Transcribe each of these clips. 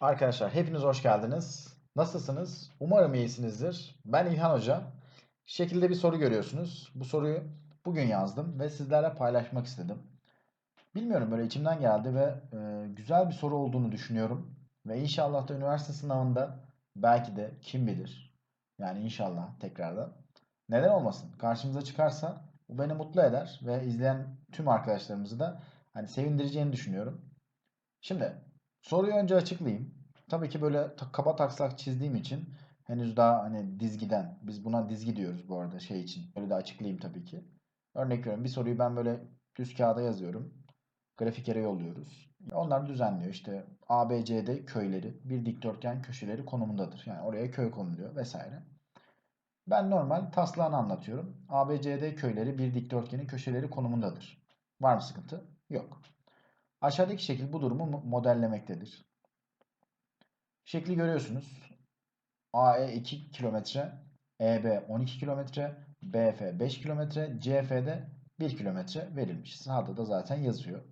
Arkadaşlar hepiniz hoş geldiniz. Nasılsınız? Umarım iyisinizdir. Ben İlhan Hoca. Şekilde bir soru görüyorsunuz. Bu soruyu bugün yazdım ve sizlerle paylaşmak istedim. Bilmiyorum böyle içimden geldi ve e, güzel bir soru olduğunu düşünüyorum. Ve inşallah da üniversite sınavında belki de kim bilir. Yani inşallah tekrardan. Neden olmasın? Karşımıza çıkarsa bu beni mutlu eder ve izleyen tüm arkadaşlarımızı da hani sevindireceğini düşünüyorum. Şimdi soruyu önce açıklayayım. Tabii ki böyle kaba taslak çizdiğim için henüz daha hani dizgiden biz buna dizgi diyoruz bu arada şey için. Öyle de açıklayayım tabii ki. Örnek veriyorum bir soruyu ben böyle düz kağıda yazıyorum. Grafikere yolluyoruz. Onlar düzenliyor işte A, B, C'de köyleri bir dikdörtgen köşeleri konumundadır. Yani oraya köy konuluyor vesaire. Ben normal taslağını anlatıyorum. A, B, C, D köyleri bir dikdörtgenin köşeleri konumundadır. Var mı sıkıntı? Yok. Aşağıdaki şekil bu durumu mo- modellemektedir. Şekli görüyorsunuz. AE 2 kilometre, EB 12 kilometre, BF 5 kilometre, CF'de 1 kilometre verilmiş. Sağda da zaten yazıyor.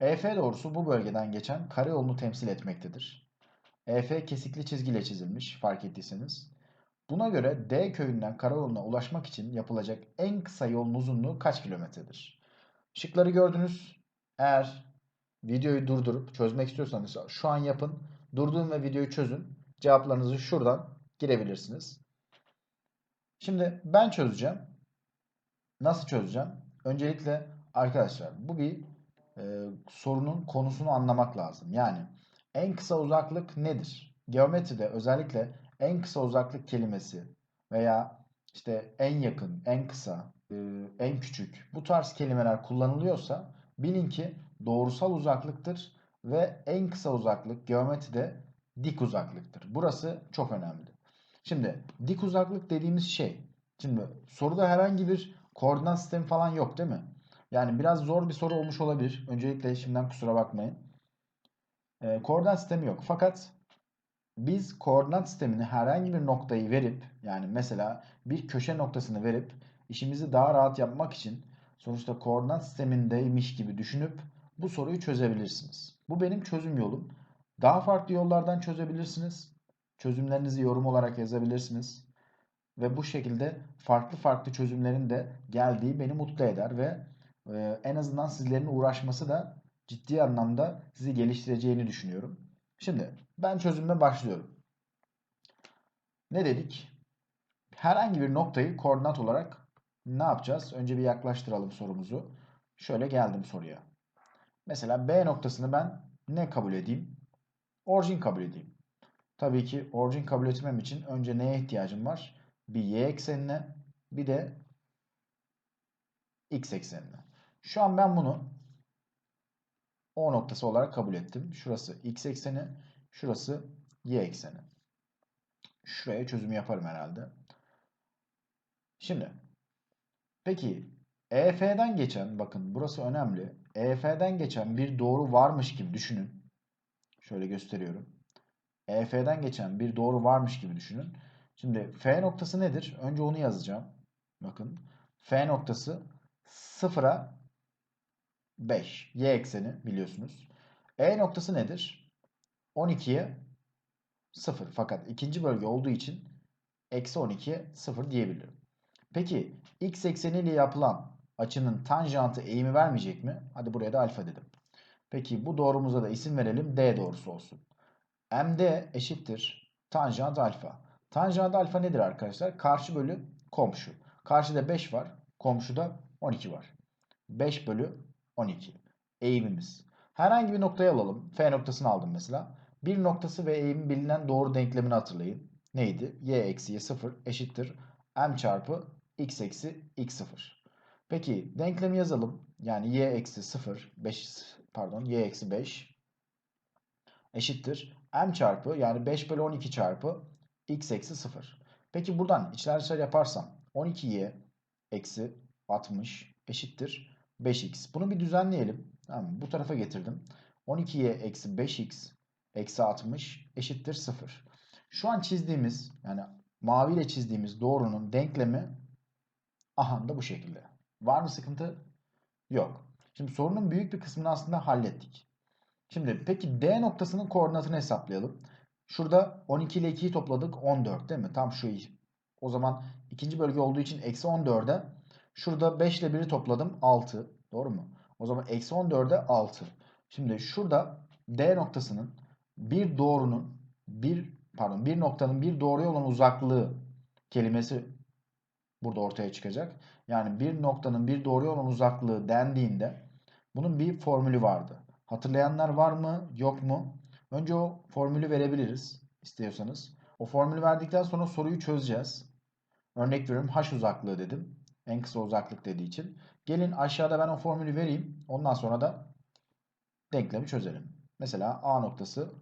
EF doğrusu bu bölgeden geçen karayolunu temsil etmektedir. EF kesikli çizgiyle çizilmiş fark ettiyseniz. Buna göre D köyünden karayoluna ulaşmak için yapılacak en kısa yolun uzunluğu kaç kilometredir? Şıkları gördünüz. Eğer videoyu durdurup çözmek istiyorsanız şu an yapın. Durdurun ve videoyu çözün. Cevaplarınızı şuradan girebilirsiniz. Şimdi ben çözeceğim. Nasıl çözeceğim? Öncelikle arkadaşlar bu bir e, sorunun konusunu anlamak lazım. Yani en kısa uzaklık nedir? Geometride özellikle en kısa uzaklık kelimesi veya işte en yakın, en kısa, e, en küçük bu tarz kelimeler kullanılıyorsa bilin ki doğrusal uzaklıktır ve en kısa uzaklık geometride dik uzaklıktır. Burası çok önemli. Şimdi dik uzaklık dediğimiz şey. Şimdi soruda herhangi bir koordinat sistemi falan yok değil mi? Yani biraz zor bir soru olmuş olabilir. Öncelikle şimdiden kusura bakmayın. Ee, koordinat sistemi yok. Fakat biz koordinat sistemini herhangi bir noktayı verip yani mesela bir köşe noktasını verip işimizi daha rahat yapmak için sonuçta koordinat sistemindeymiş gibi düşünüp bu soruyu çözebilirsiniz. Bu benim çözüm yolum. Daha farklı yollardan çözebilirsiniz. Çözümlerinizi yorum olarak yazabilirsiniz. Ve bu şekilde farklı farklı çözümlerin de geldiği beni mutlu eder ve e, en azından sizlerin uğraşması da ciddi anlamda sizi geliştireceğini düşünüyorum. Şimdi ben çözüme başlıyorum. Ne dedik? Herhangi bir noktayı koordinat olarak ne yapacağız? Önce bir yaklaştıralım sorumuzu. Şöyle geldim soruya. Mesela B noktasını ben ne kabul edeyim? Orijin kabul edeyim. Tabii ki orijin kabul etmem için önce neye ihtiyacım var? Bir y eksenine bir de x eksenine. Şu an ben bunu O noktası olarak kabul ettim. Şurası x ekseni, şurası y ekseni. Şuraya çözümü yaparım herhalde. Şimdi peki EF'den geçen bakın burası önemli. EF'den geçen bir doğru varmış gibi düşünün. Şöyle gösteriyorum. EF'den geçen bir doğru varmış gibi düşünün. Şimdi F noktası nedir? Önce onu yazacağım. Bakın. F noktası 0'a 5. Y ekseni biliyorsunuz. E noktası nedir? 12'ye 0. Fakat ikinci bölge olduğu için eksi 12'ye 0 diyebilirim. Peki x ekseniyle yapılan açının tanjantı eğimi vermeyecek mi? Hadi buraya da alfa dedim. Peki bu doğrumuza da isim verelim. D doğrusu olsun. MD eşittir tanjant alfa. Tanjant alfa nedir arkadaşlar? Karşı bölü komşu. Karşıda 5 var. Komşuda 12 var. 5 bölü 12. Eğimimiz. Herhangi bir noktayı alalım. F noktasını aldım mesela. Bir noktası ve eğimi bilinen doğru denklemini hatırlayın. Neydi? Y eksi y 0 eşittir. M çarpı x eksi x0. Peki denklemi yazalım. Yani y eksi 0 5 pardon y eksi 5 eşittir. M çarpı yani 5 bölü 12 çarpı x eksi 0. Peki buradan içler dışarı yaparsam 12y eksi 60 eşittir 5x. Bunu bir düzenleyelim. Tamam, bu tarafa getirdim. 12y eksi 5x eksi 60 eşittir 0. Şu an çizdiğimiz yani mavi ile çizdiğimiz doğrunun denklemi aha da bu şekilde. Var mı sıkıntı? Yok. Şimdi sorunun büyük bir kısmını aslında hallettik. Şimdi peki D noktasının koordinatını hesaplayalım. Şurada 12 ile 2'yi topladık 14 değil mi? Tam şu. O zaman ikinci bölge olduğu için eksi 14'e şurada 5 ile 1'i topladım 6. Doğru mu? O zaman eksi 14'e 6. Şimdi şurada D noktasının bir doğrunun bir pardon bir noktanın bir doğruya olan uzaklığı kelimesi burada ortaya çıkacak. Yani bir noktanın bir doğruya olan uzaklığı dendiğinde bunun bir formülü vardı. Hatırlayanlar var mı yok mu? Önce o formülü verebiliriz istiyorsanız. O formülü verdikten sonra soruyu çözeceğiz. Örnek veriyorum h uzaklığı dedim. En kısa uzaklık dediği için. Gelin aşağıda ben o formülü vereyim. Ondan sonra da denklemi çözelim. Mesela A noktası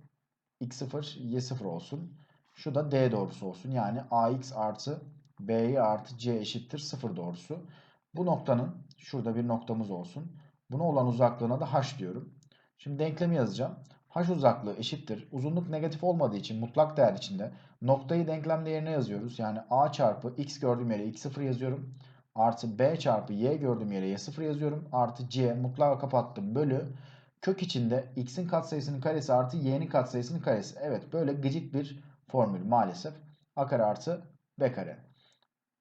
x0 y0 olsun. Şu da D doğrusu olsun. Yani ax artı b'ye artı c eşittir 0 doğrusu. Bu noktanın şurada bir noktamız olsun. Buna olan uzaklığına da h diyorum. Şimdi denklemi yazacağım. h uzaklığı eşittir. Uzunluk negatif olmadığı için mutlak değer içinde noktayı denklemde yerine yazıyoruz. Yani a çarpı x gördüğüm yere x0 yazıyorum. Artı b çarpı y gördüğüm yere y0 yazıyorum. Artı c mutlağı kapattım bölü. Kök içinde x'in katsayısının karesi artı y'nin katsayısının karesi. Evet böyle gıcık bir formül maalesef. a kare artı b kare.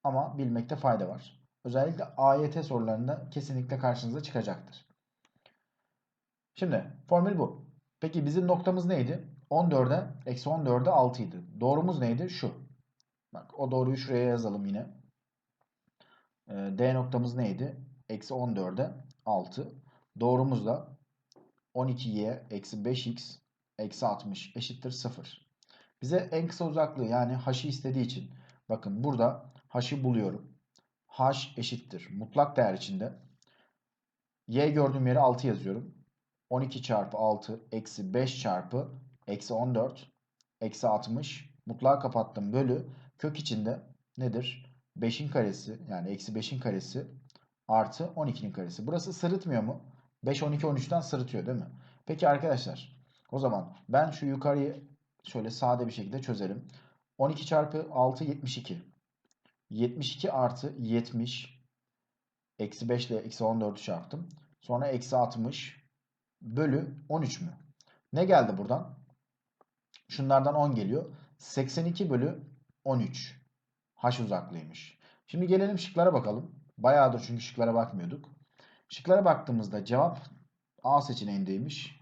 Ama bilmekte fayda var. Özellikle AYT sorularında kesinlikle karşınıza çıkacaktır. Şimdi formül bu. Peki bizim noktamız neydi? 14'e eksi 14'e 6 idi. Doğrumuz neydi? Şu. Bak o doğruyu şuraya yazalım yine. Ee, D noktamız neydi? Eksi 14'e 6. Doğrumuz da 12y eksi 5x eksi 60 eşittir 0. Bize en kısa uzaklığı yani h'ı istediği için bakın burada h'ı buluyorum. h eşittir. Mutlak değer içinde y gördüğüm yere 6 yazıyorum. 12 çarpı 6 eksi 5 çarpı eksi 14 eksi 60 mutlağı kapattım bölü kök içinde nedir? 5'in karesi yani eksi 5'in karesi artı 12'nin karesi. Burası sırıtmıyor mu? 5, 12, 13'ten sırıtıyor değil mi? Peki arkadaşlar o zaman ben şu yukarıyı şöyle sade bir şekilde çözelim. 12 çarpı 6 72. 72 artı 70 eksi 5 ile eksi 14'ü çarptım. Sonra eksi 60 bölü 13 mü? Ne geldi buradan? Şunlardan 10 geliyor. 82 bölü 13. H uzaklığıymış. Şimdi gelelim şıklara bakalım. Bayağıdır çünkü şıklara bakmıyorduk. Şıklara baktığımızda cevap A seçeneğindeymiş.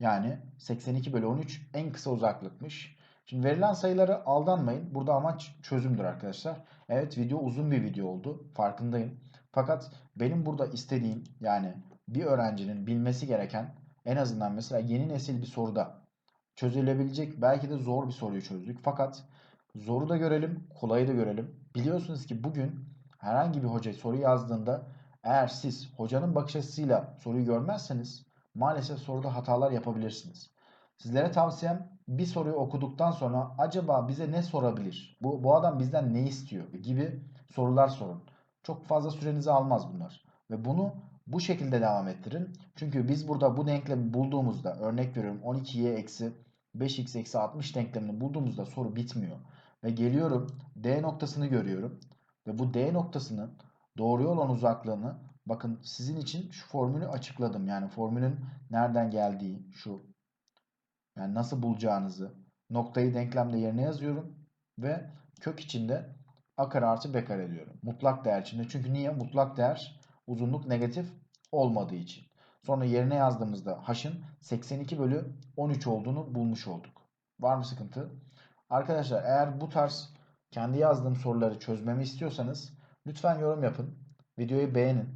Yani 82 bölü 13 en kısa uzaklıkmış. Şimdi verilen sayıları aldanmayın. Burada amaç çözümdür arkadaşlar. Evet video uzun bir video oldu. Farkındayım. Fakat benim burada istediğim yani bir öğrencinin bilmesi gereken en azından mesela yeni nesil bir soruda çözülebilecek belki de zor bir soruyu çözdük. Fakat zoru da görelim, kolayı da görelim. Biliyorsunuz ki bugün herhangi bir hoca soru yazdığında eğer siz hocanın bakış açısıyla soruyu görmezseniz maalesef soruda hatalar yapabilirsiniz. Sizlere tavsiyem bir soruyu okuduktan sonra acaba bize ne sorabilir? Bu, bu adam bizden ne istiyor? gibi sorular sorun. Çok fazla sürenizi almaz bunlar. Ve bunu bu şekilde devam ettirin. Çünkü biz burada bu denklemi bulduğumuzda örnek veriyorum 12y eksi 5x eksi 60 denklemini bulduğumuzda soru bitmiyor. Ve geliyorum D noktasını görüyorum. Ve bu D noktasının doğruya olan uzaklığını bakın sizin için şu formülü açıkladım. Yani formülün nereden geldiği şu yani nasıl bulacağınızı noktayı denklemde yerine yazıyorum. Ve kök içinde a kare artı b kare diyorum. Mutlak değer içinde. Çünkü niye? Mutlak değer uzunluk negatif olmadığı için. Sonra yerine yazdığımızda h'ın 82 bölü 13 olduğunu bulmuş olduk. Var mı sıkıntı? Arkadaşlar eğer bu tarz kendi yazdığım soruları çözmemi istiyorsanız lütfen yorum yapın. Videoyu beğenin.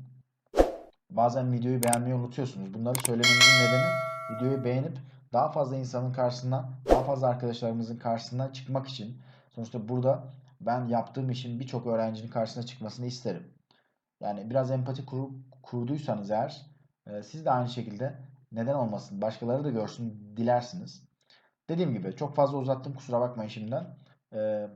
Bazen videoyu beğenmeyi unutuyorsunuz. Bunları söylememizin nedeni videoyu beğenip daha fazla insanın karşısına, daha fazla arkadaşlarımızın karşısına çıkmak için. Sonuçta burada ben yaptığım işin birçok öğrencinin karşısına çıkmasını isterim. Yani biraz empati kur, kurduysanız eğer e, siz de aynı şekilde neden olmasın başkaları da görsün dilersiniz. Dediğim gibi çok fazla uzattım kusura bakmayın şimdiden. E,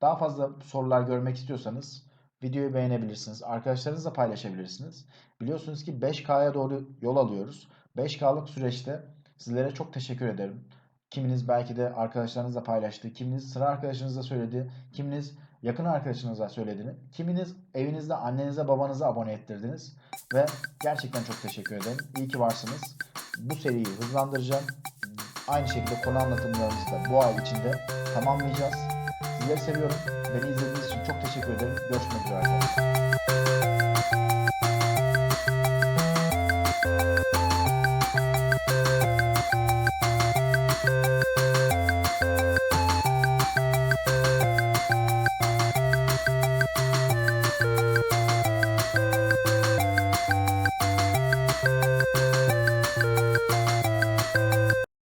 daha fazla sorular görmek istiyorsanız videoyu beğenebilirsiniz. Arkadaşlarınızla paylaşabilirsiniz. Biliyorsunuz ki 5K'ya doğru yol alıyoruz. 5K'lık süreçte sizlere çok teşekkür ederim. Kiminiz belki de arkadaşlarınızla paylaştı. Kiminiz sıra arkadaşınızla söyledi. Kiminiz yakın arkadaşınıza söylediğini. Kiminiz evinizde annenize babanıza abone ettirdiniz. Ve gerçekten çok teşekkür ederim. İyi ki varsınız. bu seriyi hızlandıracağım. Aynı şekilde konu anlatımlarımızı da bu ay içinde tamamlayacağız. Sizleri seviyorum. Beni izlediğiniz için çok teşekkür ederim. Görüşmek üzere arkadaşlar.